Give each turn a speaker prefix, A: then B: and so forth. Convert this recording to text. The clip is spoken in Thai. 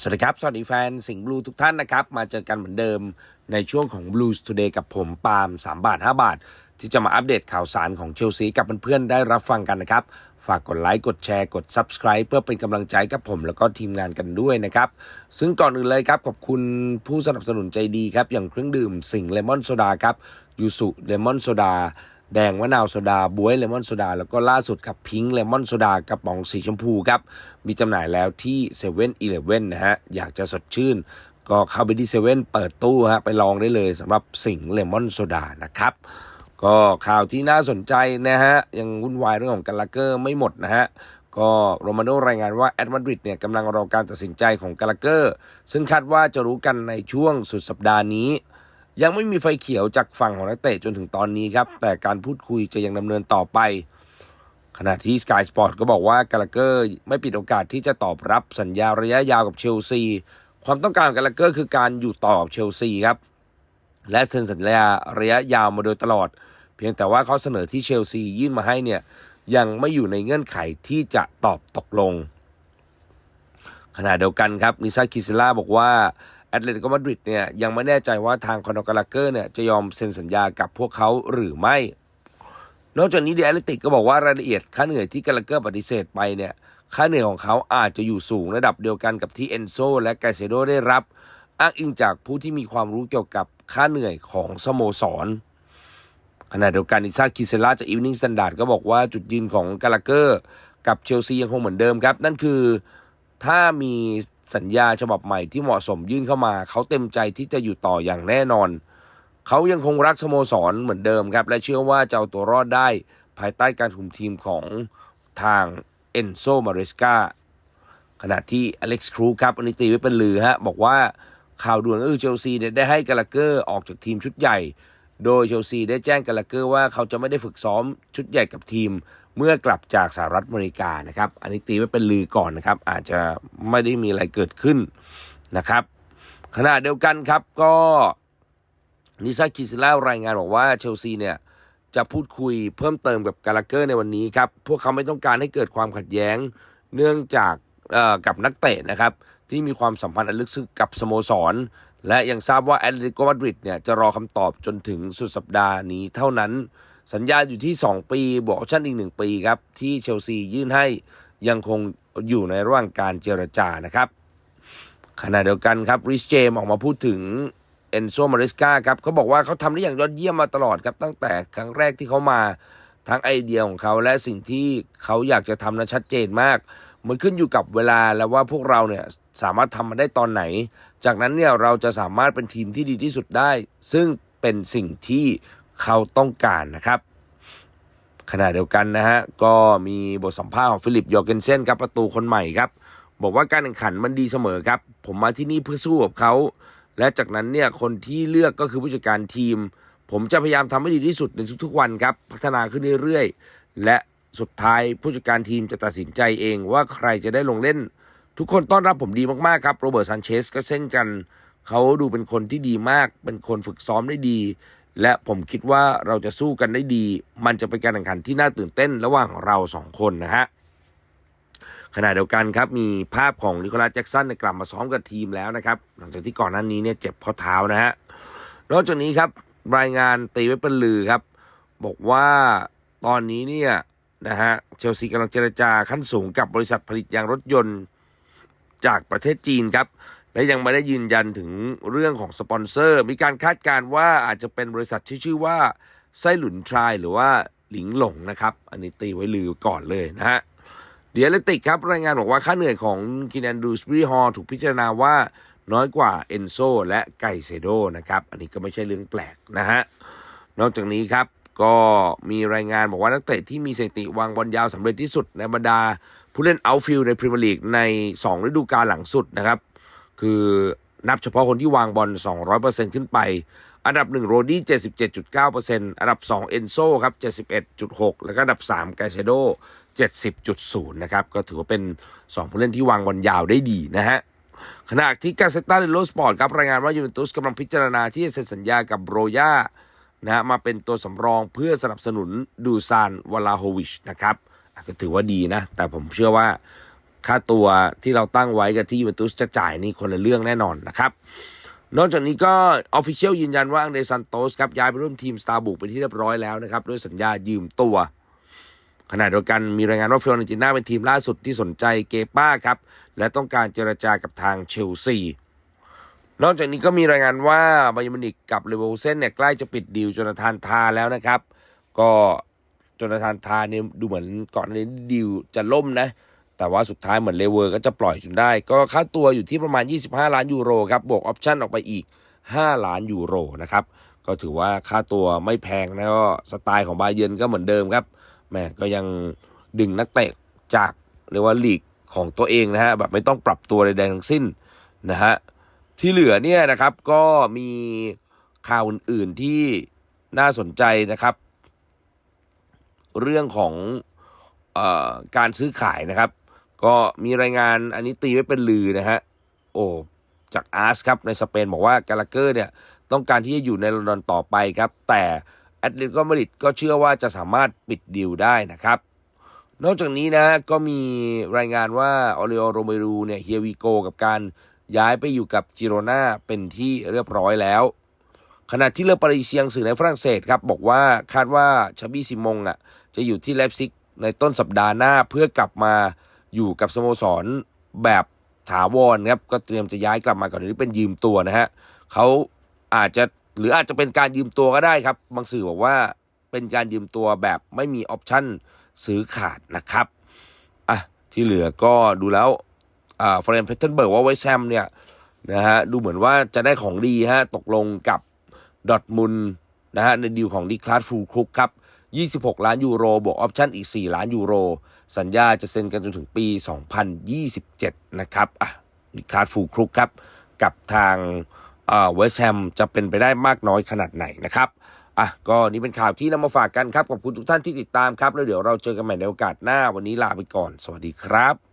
A: สวัสดีครับ สวัสดีแฟนสิงห์บลูทุกท่านนะครับ มาเจอกันเหมือนเดิมในช่วงของ Blues Today กับผมปาล์ม3 บาท 5 บาท ที่จะมาอัปเดตข่าวสารของเชลซีกับเพื่อนๆได้รับฟังกันนะครับ ฝากกดไลค์กดแชร์กด Subscribe เพื่อเป็นกำลังใจกับผมแล้วก็ทีมงานกันด้วยนะครับ ซึ่งก่อนอื่นเลยครับขอบคุณผู้สนับสนุนใจดีครับ อย่างเครื่องดื่มสิงห์เลมอนโซดาครับยูสุเลมอนโซดา แดงมะนาวโซดาบวยเลมอนโซดา แล้วก็ล่าสุดครับพิงค์เลมอนโซดากระป๋องสีชมพูครับ มีจำหน่ายแล้วที่7 e เ e ่ e อนะฮะ อยากจะสดชื่น ก็เข้าไปที่เซเว่นเปิดตู้ฮะ ไปลองได้เลยสำหรับสิงเลมอนโซดานะครับ ก็ข่าวที่น่าสนใจนะฮะ ยังวุ่นวายเรื่องของกาลาเกอร์ไม่หมดนะฮะก็โรมาโนรายงานว่าแอตมาดริดเนี่ยกำลังรอการตัดสินใจของกาลาเกอร์ ซึ่งคาดว่าจะรู้กันในช่วงสุดสัปดาห์นี้ ยังไม่มีไฟเขียวจากฝั่งของนักเตะจนถึงตอนนี้ครับ แต่การพูดคุยจะยังดำเนินต่อไป ขณะที่ Sky Sport ก็บอกว่ากาลาเกอร์ไม่ปิดโอกาสที่จะตอบรับสัญญาระยะยาวกับเชลซี ความต้องการของกาลาเกอร์คือการอยู่ต่อกับเชลซีครับ และเซ็นสัญญาระยะยาวมาโดยตลอด เพียงแต่ว่าเขาเสนอที่เชลซียื่นมาให้เนี่ยยังไม่อยู่ในเงื่อนไขที่จะตอบตกลง ขณะเดียวกันครับนิซาคิซิล่าบอกว่า แอตเลติโกมาดริดเนี่ยยังไม่แน่ใจว่าทางคอนอกาลาเกอร์เนี่ยจะยอมเซ็นสัญญากับพวกเขาหรือไม่ นอกจากนี้เดอ t ติกก็บอกว่ารายละเอียดค่าเหนื่อยที่กาลาเกอร์ปฏิเสธไปเนี่ยค่าเหนื่อยของเขาอาจจะอยู่สูงระดับเดียวกันกับที่เอนโซและไกเซโดได้รับ อ้างอิงจากผู้ที่มีความรู้เกี่ยวกับค่าเหนื่อยของสโมสรขณะเดียวกันอิซาคิเซล่าจากอีวนิ่งสแตนดาร์ดก็บอกว่าจุดยืนของกาลาเกอร์กับเชลซียังคงเหมือนเดิมครับ นั่นคือถ้ามี สัญญาฉบับใหม่ที่เหมาะสมยื่นเข้ามา เขาเต็มใจที่จะอยู่ต่ออย่างแน่นอน เขายังคงรักสโมสรเหมือนเดิมครับ และเชื่อว่าจะเอาตัวรอดได้ ภายใต้การคุมทีมของทางเอนโซมาเรสกาขณะที่อเล็กซ์ครูครับอันนี้ตีไว้เป็นลือฮะบอกว่าข่าวด่วนก็คือเชลซีเนี่ยได้ให้กาลาเกอร์ออกจากทีมชุดใหญ่ โดยเชลซีได้แจ้งกาลาเกอร์ว่าเขาจะไม่ได้ฝึกซ้อมชุดใหญ่กับทีม เมื่อกลับจากสหรัฐอเมริกานะครับ อันนี้ตีไว้เป็นลือก่อนนะครับ อาจจะไม่ได้มีอะไรเกิดขึ้นนะครับขณะเดียวกันครับก็นิซาคิซิล่ารายงานบอกว่าเชลซีเนี่ยจะพูดคุยเพิ่มเติมกับกาลาเกอร์ในวันนี้ครับ พวกเขาไม่ต้องการให้เกิดความขัดแย้งเนื่องจากเอ่อกับนักเตะนะครับ ที่มีความสัมพันธ์อันลึกซึ้งกับสโมสร และยังทราบว่าแอตเลติโกมาดริดเนี่ยจะรอคำตอบจนถึงสุดสัปดาห์นี้เท่านั้น สัญญาอยู่ที่ 2 ปีบวกออปชั่นอีก 1 ปีครับ ที่เชลซียื่นให้ยังคงอยู่ในระหว่างการเจรจานะครับ ขณะเดียวกันครับริชเจมออกมาพูดถึงเอนโซมาริสกาครับเขาบอกว่าเขาทำได้อย่างยอดเยี่ยมมาตลอดครับตั้งแต่ครั้งแรกที่เขามา ทั้งไอเดียของเขาและสิ่งที่เขาอยากจะทำนั้นชัดเจนมาก มันขึ้นอยู่กับเวลาแล้วว่าพวกเราเนี่ยสามารถทำมันได้ตอนไหน จากนั้นเนี่ยเราจะสามารถเป็นทีมที่ดีที่สุดได้ ซึ่งเป็นสิ่งที่เขาต้องการนะครับขณะเดียวกันนะฮะ ก็มีบทสัมภาษณ์ของฟิลิปยอร์เกนเซนครับประตูคนใหม่ครับ บอกว่าการแข่งขันมันดีเสมอครับ ผมมาที่นี่เพื่อสู้กับเขา และจากนั้นเนี่ยคนที่เลือกก็คือผู้จัดการทีม ผมจะพยายามทำให้ดีที่สุดในทุกๆวันครับ พัฒนาขึ้นเรื่อยๆ และสุดท้ายผู้จัดการทีมจะตัดสินใจเองว่าใครจะได้ลงเล่น ทุกคนต้อนรับผมดีมากๆครับโรเบิร์ตซานเชสก็เช่นกัน เขาดูเป็นคนที่ดีมาก เป็นคนฝึกซ้อมได้ดี และผมคิดว่าเราจะสู้กันได้ดี มันจะเป็นการแข่งขันที่น่าตื่นเต้นระหว่างเราสองคนนะฮะขณะเดียวกันครับมีภาพของนิโคลัสแจ็กสันกลับมาซ้อมกับทีมแล้วนะครับ หลังจากที่ก่อนหน้านี้เนี่ยเจ็บข้อเท้านะฮะนอกจากนี้ครับ รายงานตีไว้เป็นลือครับ บอกว่าตอนนี้เนี่ยนะฮะเชลซีกำลังเจรจาขั้นสูงกับบริษัทผลิตยางรถยนต์จากประเทศจีนครับ และยังไม่ได้ยืนยันถึงเรื่องของสปอนเซอร์ มีการคาดการณ์ว่าอาจจะเป็นบริษัทที่ชื่อว่าไส้หลุนทรายหรือว่าหลิงหลงนะครับ อันนี้ตีไว้ลือก่อนเลยนะฮะเดียเลติกครับ รายงานบอกว่าค่าเหนื่อยของกินแอนดูสบรีฮอลถูกพิจารณาว่า น้อยกว่าเอนโซและไกเซโดนะครับ อันนี้ก็ไม่ใช่เรื่องแปลกนะฮะ นอกจากนี้ครับก็มีรายงานบอกว่านักเตะที่มีสถิติวางบอลยาวสำเร็จที่สุดในบรรดา ผู้เล่นเอาฟิลในพรีเมียร์ลีกใน 2 ฤดูกาลหลังสุดนะครับ คือนับเฉพาะคนที่วางบอล 200%ขึ้นไป อันดับ 1 โรดี้77.9%อันดับ 2 เอนโซครับ 71.6 แล้วก็อันดับ 3 ไกเซโด70.0 นะครับ ก็ถือว่าเป็น 2 ผู้เล่นที่วางบอลยาวได้ดีนะฮะ ขณะที่กาเซต้าเดโลสปอร์ตครับรายงานว่ายูเวนตุสกำลังพิจารณาที่จะเซ็นสัญญากับโรย่านะฮะมาเป็นตัวสำรองเพื่อสนับสนุนดูซานวลาโฮวิชนะครับก็ถือว่าดีนะ แต่ผมเชื่อว่าค่าตัวที่เราตั้งไว้กับที่ยูเวนตุสจะจ่ายนี่คนละเรื่องแน่นอนนะครับ นอกจากนี้ก็ออฟฟิเชียลยืนยันว่าอังเดรซันโตสครับย้ายไปร่วมทีมสตาร์บุกเป็นที่เรียบร้อยแล้วนะครับ ด้วยสัญญายืมตัว ขณะเดียวกันมีรายงานว่าฟิโอเรนติน่าเป็นทีมล่าสุดที่สนใจเกป้าครับ และต้องการเจรจากับทางเชลซีนอกจากนี้ก็มีรายงานว่าบาเยร์มินิกกับเลเวลเซนเนี่ยใกล้จะปิดดีลจนาธานทาแล้วนะครับ ก็จนาธานทาเนี่ยดูเหมือนก่อนนี้ดีลจะล่มนะ แต่ว่าสุดท้ายเหมือนเลเวอร์ก็จะปล่อยจนได้ ก็ค่าตัวอยู่ที่ประมาณ 25 ล้านยูโรครับ บวกออปชั่นออกไปอีก 5 ล้านยูโรนะครับ ก็ถือว่าค่าตัวไม่แพงนะก็สไตล์ของบาเยนก็เหมือนเดิมครับ แม่ก็ยังดึงนักเตะจากเรียกว่าลีกของตัวเองนะฮะแบบไม่ต้องปรับตัวใดๆทั้งสิ้นนะฮะที่เหลือเนี่ยนะครับก็มีข่าวอื่นๆที่น่าสนใจนะครับ เรื่องของออการซื้อขายนะครับ ก็มีรายงานอันนี้ตีไว้เป็นลือนะฮะโอ้จากอาร์สครับในสเปนบอกว่ากาลาเกอร์เนี่ยต้องการที่จะอยู่ในลอนดอนต่อไปครับ แต่ แอตเลติโกมาดริดก็เชื่อว่าจะสามารถปิดดีลได้นะครับ นอกจากนี้นะก็มีรายงานว่าออริโอโรเมรูเนี่ยเฮียวีโกกับการย้ายไปอยู่กับจิโรนาเป็นที่เรียบร้อยแล้ว ขณะที่เลอปารีเซียงสื่อในฝรั่งเศสครับ บอกว่าคาดว่าชาบี้ซิมงอะจะอยู่ที่เลปซิกในต้นสัปดาห์หน้าเพื่อกลับมาอยู่กับสโมสรแบบถาวรครับก็เตรียมจะย้ายกลับมาก่อนนี้เป็นยืมตัวนะฮะเขาอาจจะ หรืออาจจะเป็นการยืมตัวก็ได้ครับ บางสื่อบอกว่าเป็นการยืมตัวแบบไม่มีออปชั่นซื้อขาดนะครับอะที่เหลือก็ดูแล้วอ่าฟรนเพทเทนเบิร์กว่าไวแซมเนี่ยนะฮะดูเหมือนว่าจะได้ของดีฮะตกลงกับดอทมุนนะฮะในดีลของดีคลาสฟูครุกครับ26 ล้านยูโรบวกออปชั่นอีก 4 ล้านยูโร สัญญาจะเซ็นกันจนถึงปี 2027 นะครับอะดีคลาสฟูครุกครับกับทาง เวสแฮมจะเป็นไปได้มากน้อยขนาดไหนนะครับอะก็นี่เป็นข่าวที่นำมาฝากกันครับขอบคุณทุกท่านที่ติดตามครับ แล้วเดี๋ยวเราเจอกันใหม่ในโอกาสหน้าวันนี้ลาไปก่อน สวัสดีครับ